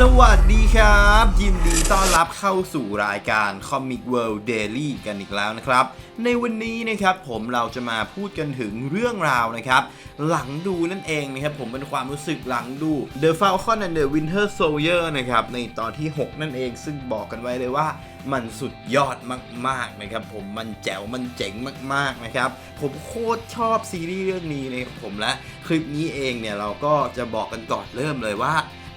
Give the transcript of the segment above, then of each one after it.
สวัสดีครับ ยินดีต้อนรับเข้าสู่รายการ Comic World Daily กันอีกแล้วนะครับ ในวันนี้นะครับผมเราจะมาพูดกันถึงเรื่องราวนะครับ หลังดูนั่นเองนะครับ ผมเป็นความรู้สึกหลังดู The Falcon and the Winter Soldier นะครับ ในตอนที่ 6 นั่นเองซึ่งบอกกันไว้เลยว่ามันสุดยอดมากๆนะครับ ผมมันแจ๋วมันเจ๋งมากๆนะครับ ผมโคตรชอบซีรีส์เรื่องนี้เลยครับผมและคลิปนี้เองเนี่ยเราก็จะบอกกันก่อนเริ่มเลยว่า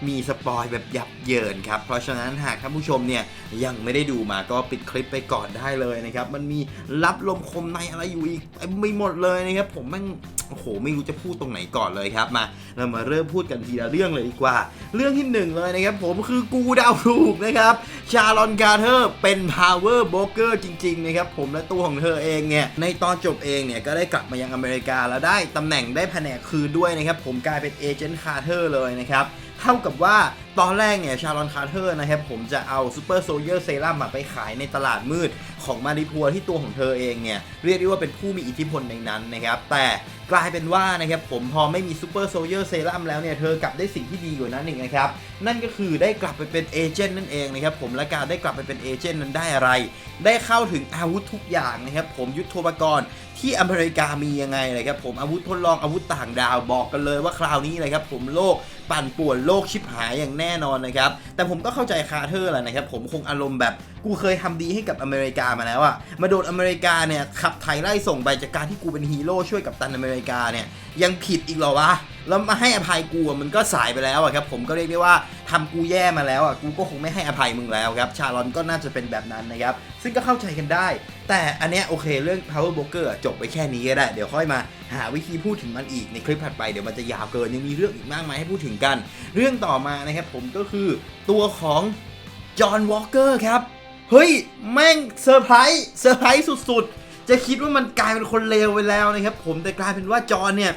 มีสปอยแบบยับเยินครับ เพราะฉะนั้นหากท่านผู้ชมเนี่ยยังไม่ได้ดูมาก็ปิดคลิปไปก่อนได้เลยนะครับ มันมีรับลมคมในอะไรอยู่อีกไม่หมดเลยนะครับ ผมแม่งโอ้โหไม่รู้จะพูดตรงไหนก่อนเลยครับมาเรามาเริ่มพูดกันทีละเรื่องเลยดีกว่า เรื่องที่หนึ่งเลยนะครับ ผมคือกูดาวถูกนะครับ ชาลอนการ์เทอร์เป็น power broker จริงๆนะครับผมและตัวของเธอเองเนี่ยในตอนจบเองเนี่ยก็ได้กลับมายังอเมริกาแล้วได้ตำแหน่งได้แผนกคืนด้วยนะครับ ผมกลายเป็นเอเจนต์คาร์เทอร์เลยนะครับ เท่ากับว่าตอนแรกเนี่ยชาลอนคาร์เทอร์นะครับผมจะเอาซูเปอร์โซเยอร์เซรั่มไปขายในตลาดมืดของมาริพัวที่ตัวของเธอเองเนี่ยเรียกได้ว่าเป็นผู้มีอิทธิพลในนั้นนะครับแต่กลายเป็นว่านะครับผมพอไม่มีซูเปอร์โซเยอร์เซรั่มแล้วเนี่ยเธอกลับได้สิ่งที่ดีกว่านั้นอีกนะครับนั่นก็คือได้กลับไปเป็นเอเจนต์นั่นเองนะครับผมและการได้กลับไปเป็นเอเจนต์นั้นได้อะไร ได้เข้าถึงอาวุธทุกอย่างนะครับผมยุทโธปกรณ์ ที่อเมริกามียังไงเลยครับผมอาวุธทดลองอาวุธต่างดาวบอกกันเลยว่าคราวนี้เลยครับผมโลกปั่นป่วนโลกชิบหายอย่างแน่นอนนะครับแต่ผมก็เข้าใจคาร์เทอร์แหละนะครับผมคงอารมณ์แบบกูเคยทำดีให้กับอเมริกามาแล้วอะมาโดนอเมริกาเนี่ยขับไถไล่ส่งไปจากการที่กูเป็นฮีโร่ช่วยกับตันอเมริกาเนี่ยยังผิดอีกเหรอวะแล้วมาให้อภัยกูมันก็สายไปแล้วอะครับผมก็เรียกได้ว่า ทำกูแย่มาแล้วอะกูก็คงไม่ให้อภัยมึงแล้วครับชาลอนก็น่าจะเป็นแบบนั้นนะครับ ซึ่งก็เข้าใจกันได้ แต่อันเนี้ยโอเคเรื่อง power broker อะจบไปแค่นี้ก็ได้ เดี๋ยวค่อยมาหาวิธีพูดถึงมันอีกในคลิปถัดไปเดี๋ยวมันจะยาวเกินยังมีเรื่องอีกมากมายให้พูดถึงกัน เรื่องต่อมานะครับผมก็คือตัวของจอห์นวอลเกอร์ครับเฮ้ยแม่งเซอร์ไพรส์เซอร์ไพรส์สุดๆ จะคิดว่ามันกลายเป็นคนเลวไปแล้วนะครับผมแต่กลายเป็นว่าจอห์นเนี่ย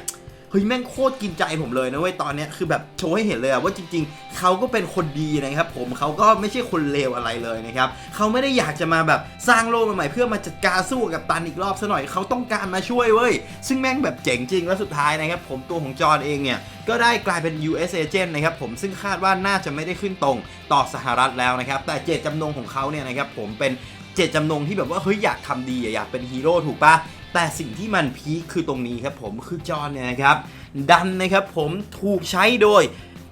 เฮ้ยแม่งโคตรกินใจผมเลยนะเว้ยตอนเนี้ยคือแบบโชว์ให้เห็นเลยอะว่าจริง ๆ เขาก็เป็นคนดีนะครับผมเขาก็ไม่ใช่คนเลวอะไรเลยนะครับเขาไม่ได้อยากจะมาแบบสร้างโลกใหม่เพื่อมาจัดการสู้กับตันอีกรอบซะหน่อยเขาต้องการมาช่วยเว้ยซึ่งแม่งแบบเจ๋งจริงแล้วสุดท้ายนะครับผมตัวของจอห์นเองเนี่ยก็ได้กลายเป็น US agent นะครับผมซึ่งคาดว่าน่าจะไม่ได้ขึ้นตรงต่อสหรัฐแล้วนะครับแต่เจตจำนงของเขาเนี่ยนะครับผมเป็นเจตจำนงที่แบบว่าเฮ้ยอยากทำดีอยากเป็นฮีโร่ถูกปะ แต่สิ่งที่มันพีคคือตรงนี้ครับผมคือจอนเนี่ยนะครับ ดันนะครับผมถูกใช้โดย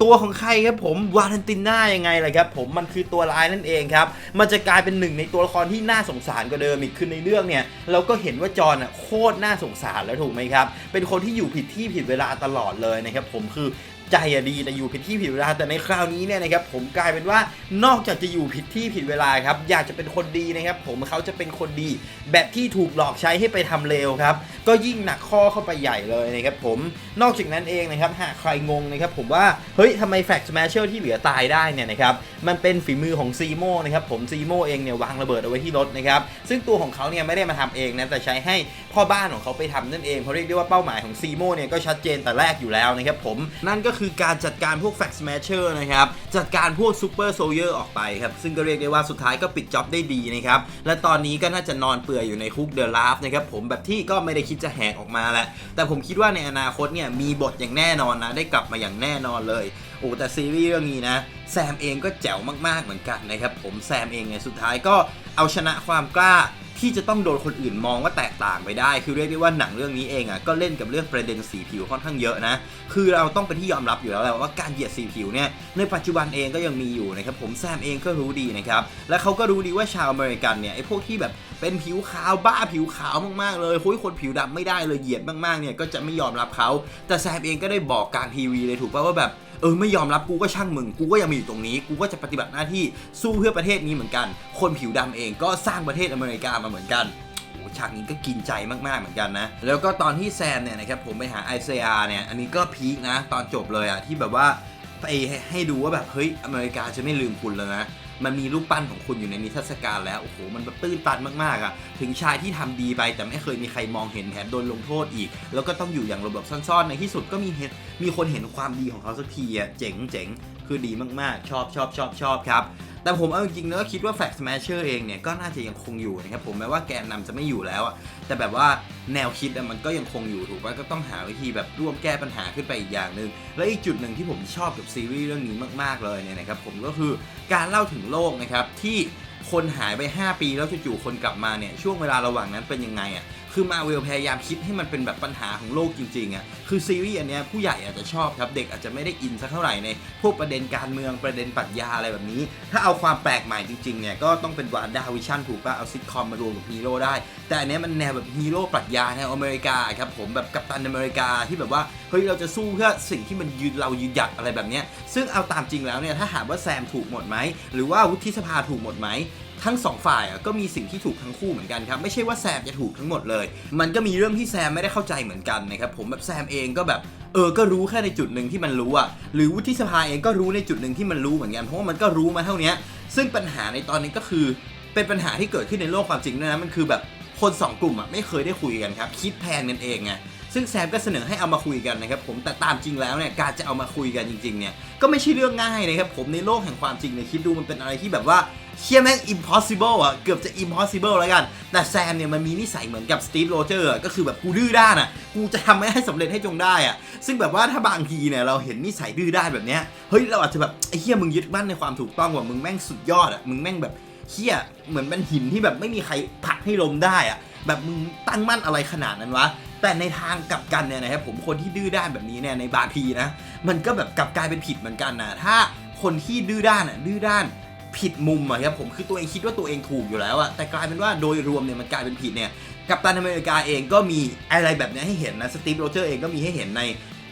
ตัวของใครครับผมวาเลนติน่ายังไงล่ะครับผมมันคือตัวร้ายนั่นเองครับ มันจะกลายเป็นหนึ่งในตัวละครที่น่าสงสารกว่าเดิมอีกคือในเรื่องเนี่ย เราก็เห็นว่าจอนอะโคตรน่าสงสารแล้วถูกไหมครับ เป็นคนที่อยู่ผิดที่ผิดเวลาตลอดเลยนะครับผมคือ ใจอะดีแต่อยู่ผิดที่ผิดเวลา แต่ในคราวนี้เนี่ยนะครับผมกลายเป็นว่านอกจากจะอยู่ผิดที่ผิดเวลาครับอยากจะเป็นคนดีนะครับผมเขาจะเป็นคนดี แบบที่ถูกหลอกใช้ให้ไปทำเลวครับก็ยิ่งหนักข้อเข้าไปใหญ่เลยนะครับผมนอกจากนั้นเองนะครับหากใครงงนะครับผมว่าเฮ้ยทำไมแฟกซ์แมชเชอร์ที่เหลือตายได้เนี่ยนะครับมันเป็นฝีมือของซีโมนะครับผมซีโมเองเนี่ยวางระเบิดเอาไว้ที่รถนะครับซึ่งตัวของเขาเนี่ยไม่ได้มาทำเองนะแต่ใช้ให้พ่อบ้านของเขาไปทำนั่นเองเพราะเรียกได้ว่าเป้าหมายของซีโมเนี่ยก็ชัดเจนแต่แรกอยู่แล้วนะครับผมนั่นก็คืือการจัดการพวกแฟกซ์แมชเชอร์นะครับ จัดการพวกซูเปอร์โซเยอร์ออกไปครับ ซึ่งก็เรียกได้ว่าสุดท้ายก็ปิดจ็อบได้ดีนะครับ และตอนนี้ก็น่าจะนอนเปื่อยอยู่ในคุกเดอะลาฟนะครับผมแบบที่ก็ไม่ได้คิดจะแหกออกมาแหละ แต่ผมคิดว่าในอนาคตเนี่ยมีบทอย่างแน่นอนนะ ได้กลับมาอย่างแน่นอนเลยโอ้แต่ซีรีส์เรื่องนี้นะแซมเองก็แจ๋วมากๆเหมือนกันนะครับผมแซมเองเนี่ยสุดท้ายก็เอาชนะความกล้า ที่จะต้องโดนคนอื่นมองว่าแตกต่างไปได้ คือเรียกได้ว่าหนังเรื่องนี้เองอะก็เล่นกับเรื่องประเด็นสีผิวค่อนข้างเยอะนะ คือเราต้องเป็นที่ยอมรับอยู่แล้วแหละว่าการเหยียดสีผิวเนี่ยในปัจจุบันเองก็ยังมีอยู่นะครับผมแซมเองก็รู้ดีนะครับและเขาก็รู้ดีว่าชาวอเมริกันเนี่ยไอ้พวกที่แบบเป็นผิวขาวบ้าผิวขาวมากๆเลยโอ้ยคนผิวดำไม่ได้เลยเหยียดมากๆเนี่ยก็จะไม่ยอมรับเขาแต่แซมเองก็ได้บอกกลางทีวีเลยถูกป่ะว่าแบบ เออไม่ยอมรับกูก็ช่างมึง กูก็ยังมีอยู่ตรงนี้ กูก็จะปฏิบัติหน้าที่สู้เพื่อประเทศนี้เหมือนกัน คนผิวดำเองก็สร้างประเทศอเมริกามาเหมือนกันฉากนี้ก็กินใจมาก ๆ เหมือนกันนะ แล้วก็ตอนที่แซมเนี่ยนะครับผมไปหาไอซีอาร์เนี่ย อันนี้ก็พีคนะ ตอนจบเลยอะที่แบบว่าไปให้ดูว่าแบบ เฮ้ย อเมริกาจะไม่ลืมคุณแล้วนะ มันมีรูปปั้นของคุณอยู่ในนิทรรศการแล้วโอ้โหมันแบบตื้นตันมากๆอะ่ะถึงชายที่ทำดีไปแต่ไม่เคยมีใครมองเห็นแถมโดนลงโทษอีก แล้วก็ต้องอยู่อย่างระบบซ่อนๆในที่สุดก็มีเห็นมีคนเห็นความดีของเขาสักทีอะ่ะเจ๋งเจ๋ง คือดีมากๆ ชอบชอบชอบชอบครับ แต่ผมเอาจริงๆแล้วก็คิดว่าแฟ g ส m มชเชอร์เองเนี่ยก็น่าจะยังคงอยู่นะครับผมแม้ว่าแกนนำจะไม่อยู่แล้วอะแต่แบบว่าแนวคิดมันก็ยังคงอยู่ถูกป่ะก็ต้องหาวิธีแบบร่วมแก้ปัญหาขึ้นไปอีกอย่างหนึ่งและอีกจุดหนึ่งที่ผมชอบกับซีรีส์เรื่องนี้มากๆเลยเนี่ยนะครับผมก็คือการเล่าถึงโลกนะครับที่ คนหายไป 5 ปีแล้วจู่ๆคนกลับมาเนี่ยช่วงเวลาระหว่างนั้นเป็นยังไงอะคือมาเวลพยายามคิดให้มันเป็นแบบปัญหาของโลกจริงๆอะคือซีรีส์อันเนี้ยผู้ใหญ่อาจจะชอบครับเด็กอาจจะไม่ได้อินสักเท่าไหร่ในพวกประเด็นการเมืองประเด็นปรัชญาอะไรแบบนี้ ถ้าเอาความแปลกใหม่จริงๆเนี่ยก็ต้องเป็นวานดาวิชั่นถูกป่ะเอาซิทคอมมารวมกับฮีโร่ได้ แต่อันเนี้ยมันแนวแบบฮีโร่ปรัชญาแนวอเมริกาครับผมแบบกัปตันอเมริกาที่แบบว่าเฮ้ยเราจะสู้เพื่อสิ่งที่มันยืนเรายืนหยัดอะไรแบบเนี้ยซึ่งเอาตามจริงแล้วเนี่ยถ้าหากว่าแซมถูกหมดไหมหรือว่าวุฒิสภาถูกหมดไหม ทั้งสองฝ่ายอะก็มีสิ่งที่ถูกทั้งคู่เหมือนกันครับไม่ใช่ว่าแซมจะถูกทั้งหมดเลย มันก็มีเรื่องที่แซมไม่ได้เข้าใจเหมือนกันนะครับผมแบบแซมเองก็แบบเออ ก็รู้แค่ในจุดหนึ่งที่มันรู้อะหรือวุฒิสภาเองก็รู้ในจุดหนึ่งที่มันรู้เหมือนกันเพราะว่ามันก็รู้มาเท่านี้ซึ่งปัญหาในตอนนี้ก็คือเป็นปัญหาที่เกิดขึ้นในโลกความจริงนะมันคือแบบ คนสองกลุ่มอะไม่เคยได้คุยกันครับคิดแพนกันเองไงซึ่งแซมก็เสนอให้เอามาคุยกันนะครับผมแต่ตามจริงแล้วเนี่ยการจะเอามาคุยกันจริงๆเนี่ยก็ไม่ใช่เรื่องง่ายนะครับผมในโลกแห่งความจริงเนี่ยคิดดูมันเป็นอะไรที่แบบว่าเชี่ยแม่ง impossible อะเกือบจะ impossible แล้วกัน แต่แซมเนี่ยมันมีนิสัยเหมือนกับสตีฟโรเจอร์ก็คือแบบกูดื้อด้านอะกูจะทำให้สำเร็จให้จงได้อะซึ่งแบบว่าถ้าบางทีเนี่ยเราเห็นนิสัยดื้อด้านแบบเนี้ยเฮ้ยเราอาจจะแบบไอ้เฮียมึงยึดมั่นในความถูกต้องว่ะมึงแม่งสุดยอดอะมึงแม่งแบบ เฮียเหมือนเป็นหินที่แบบไม่มีใครผลักให้ลมได้อะแบบมึงตั้งมั่นอะไรขนาดนั้นวะแต่ในทางกลับกันเนี่ยนะครับผมคนที่ดื้อด้านแบบนี้เนี่ยในบางทีนะมันก็แบบกลับกลายเป็นผิดเหมือนกันนะถ้าคนที่ดื้อด้านอะดื้อด้านผิดมุมอะครับผมคือตัวเองคิดว่าตัวเองถูกอยู่แล้วอะแต่กลายเป็นว่าโดยรวมเนี่ยมันกลายเป็นผิดเนี่ยกัปตันอเมริกาเองก็มีอะไรแบบนี้ให้เห็นนะสตีฟโรเจอร์เองก็มีให้เห็นใน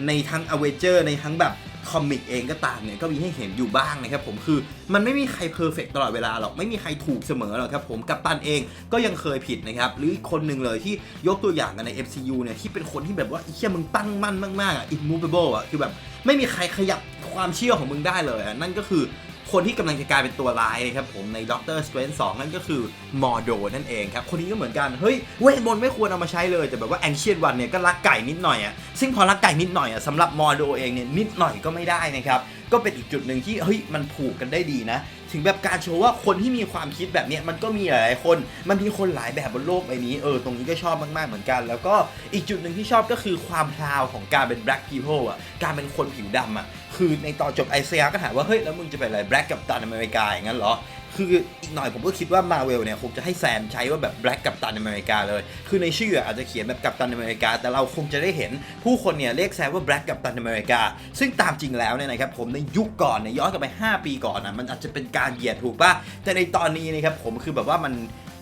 ในทั้งอเวเจอร์ในทั้งแบบ คอมิกเองก็ตามเนี่ยก็มีให้เห็นอยู่บ้างนะครับผมคือมันไม่มีใครเพอร์เฟกตลอดเวลาหรอกไม่มีใครถูกเสมอหรอกครับผมกัปตันเองก็ยังเคยผิดนะครับหรืออีกคนหนึ่งเลยที่ยกตัวอย่างกันใน MCU เนี่ยที่เป็นคนที่แบบว่าไอ้เชี่ยมึงตั้งมั่นมากๆอะ immovable อะคือแบบไม่มีใครขยับความเชื่อของมึงได้เลยอะนั่นก็คือ คนที่กำลังจะกลายเป็นตัวร้ายนะครับผมในด็อกเตอร์สเตรนสองนั่นก็คือมอร์โดนั่นเองครับ คนนี้ก็เหมือนกันเฮ้ยเวทมนต์ไม่ควรเอามาใช้เลย แต่แบบว่าแองเชียนวันเนี่ยก็รักไก่นิดหน่อยอะซึ่งพอรักไก่นิดหน่อยอะสำหรับมอร์โดเองเนี่ยนิดหน่อยก็ไม่ได้นะครับก็เป็นอีกจุดหนึ่งที่เฮ้ยมันผูกกันได้ดีนะ ถึงแบบการโชว์ว่าคนที่มีความคิดแบบเนี้ยมันก็มีหลายๆคน มันมีคนหลายแบบบนโลกใบนี้เออตรงนี้ก็ชอบมากๆเหมือนกัน แล้วก็อีกจุดหนึ่งที่ชอบก็คือความพราวของการเป็น black people อะการเป็นคนผิวดำอะ คือในตอนจบไอเซียก็ถามว่า เฮ้ย แล้วมึงจะเป็นอะไร black กับตันอเมริกาอย่างนั้นเหรอ คืออีกหน่อยผมก็คิดว่ามาเวลเนี่ยคงจะให้แซมใช้ว่าแบบ black กับตันอเมริกาเลย คือในชื่ออาจจะเขียนแบบกับตันอเมริกา แต่เราคงจะได้เห็นผู้คนเนี่ยเรียกแซมว่า black กับตันอเมริกา ซึ่งตามจริงแล้วเนี่ยนะครับผมในยุคก่อนเนี่ยย้อนกลับไป 5 ปีก่อนนะมันอาจจะเป็นการเหยียดถูกป่ะ แต่ในตอนนี้นะครับผมคือแบบว่ามัน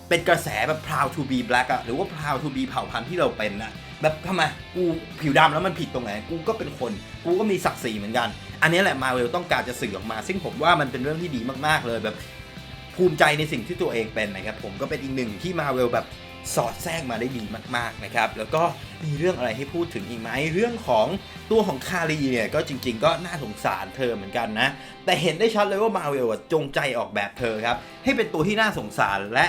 เป็นกระแสแบบ proud to be black อะหรือว่า proud to be เผ่าพันธุ์ที่เราเป็นอะ แบบทำไมกูผิวดำแล้วมันผิดตรงไหน กูก็เป็นคน กูก็มีศักดิ์ศรีเหมือนกัน อันนี้แหละมาเวลต้องการจะสื่อออกมา ซึ่งผมว่ามันเป็นเรื่องที่ดีมากๆเลยแบบภูมิใจในสิ่งที่ตัวเองเป็นนะครับผมก็เป็นอีกหนึ่งที่มาเวลแบบสอดแทรกมาได้ดีมากๆนะครับแล้วก็มีเรื่องอะไรให้พูดถึงอีกไหมเรื่องของตัวของคารีเนี่ยก็จริง ๆ ก็น่าสงสารเธอเหมือนกันนะ แต่เห็นได้ชัดเลยว่ามาเวลจงใจออกแบบเธอครับให้เป็นตัวที่น่าสงสารและ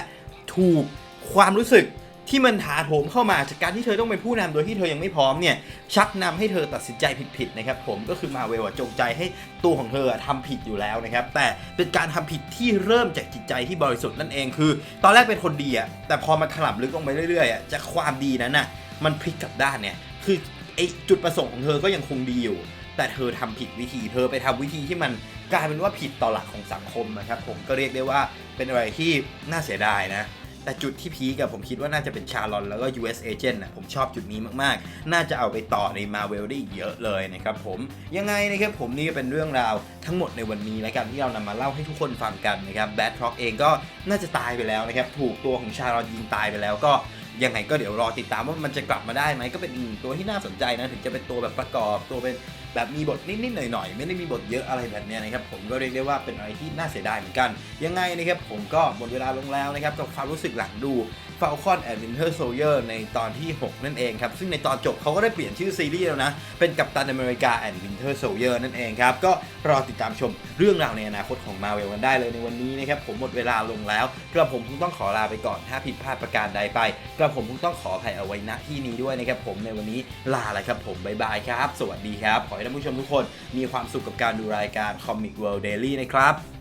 ถูกความรู้สึก ที่มันถาโถมเข้ามาจากการที่เธอต้องเป็นผู้นำโดยที่เธอยังไม่พร้อมเนี่ยชักนำให้เธอตัดสินใจผิดๆนะครับผมก็คือมาเวลจงใจให้ตัวของเธอทำผิดอยู่แล้วนะครับแต่เป็นการทำผิดที่เริ่มจากจิตใจที่บริสุทธิ์นั่นเองคือ ตอนแรกเป็นคนดีอะแต่พอมาถล่ำลึกลงไปเรื่อยๆอะจากความดีนั้นน่ะมันพลิกกลับด้านเนี่ยคือไอจุดประสงค์ของเธอก็ยังคงดีอยู่ แต่เธอทำผิดวิธี เธอไปทำวิธีที่มันกลายเป็นว่าผิดต่อหลักของสังคมนะครับผมก็เรียกได้ว่าเป็นอะไรที่น่าเสียดายนะ แต่จุดที่พีกับผมคิดว่าน่าจะเป็นชาลอนแล้วก็ US Agent นะผมชอบจุดนี้มากๆ น่าจะเอาไปต่อใน Marvel ได้เยอะเลยนะครับผมยังไงนะครับผมนี่ก็เป็นเรื่องราวทั้งหมดในวันนี้แล้วกันที่เรานำมาเล่าให้ทุกคนฟังกันนะครับแบททร็อกเองก็น่าจะตายไปแล้วนะครับถูกตัวของชาลอนยิงตายไปแล้วก็ ยังไงก็เดี๋ยวรอติดตามว่ามันจะกลับมาได้ไหมก็เป็นอีกตัวที่น่าสนใจนะ ถึงจะเป็นตัวแบบประกอบตัวเป็นแบบมีบทนิดๆหน่อยๆ ไม่ได้มีบทเยอะอะไรแบบนี้นะครับผมก็เรียกได้ว่าเป็นอะไรที่น่าเสียดายเหมือนกัน ยังไงนะครับผมก็หมดเวลาลงแล้วนะครับกับความรู้สึกหลังดู Falcon and Winter Soldier ในตอนที่ 6 นั่นเองครับ ซึ่งในตอนจบเขาก็ได้เปลี่ยนชื่อซีรีส์แล้วนะ เป็นกัปตันอเมริกา and Winter Soldier นั่นเองครับ ก็รอติดตามชมเรื่องราวในอนาคตของ Marvel กันได้เลยในวันนี้นะครับผมหมดเวลาลงแล้วกระผมคงต้องขอลาไปก่อนถ้าผิดพลาดประการใดไปกระผมคงต้องขออภัยเอาไว้ณที่นี้ด้วยนะครับผมในวันนี้ลาแล้วครับผมบ๊ายบายครับ สวัสดีครับ ขอให้ท่านผู้ชมทุกคนมีความสุขกับการดูรายการ Comic World Daily นะครับ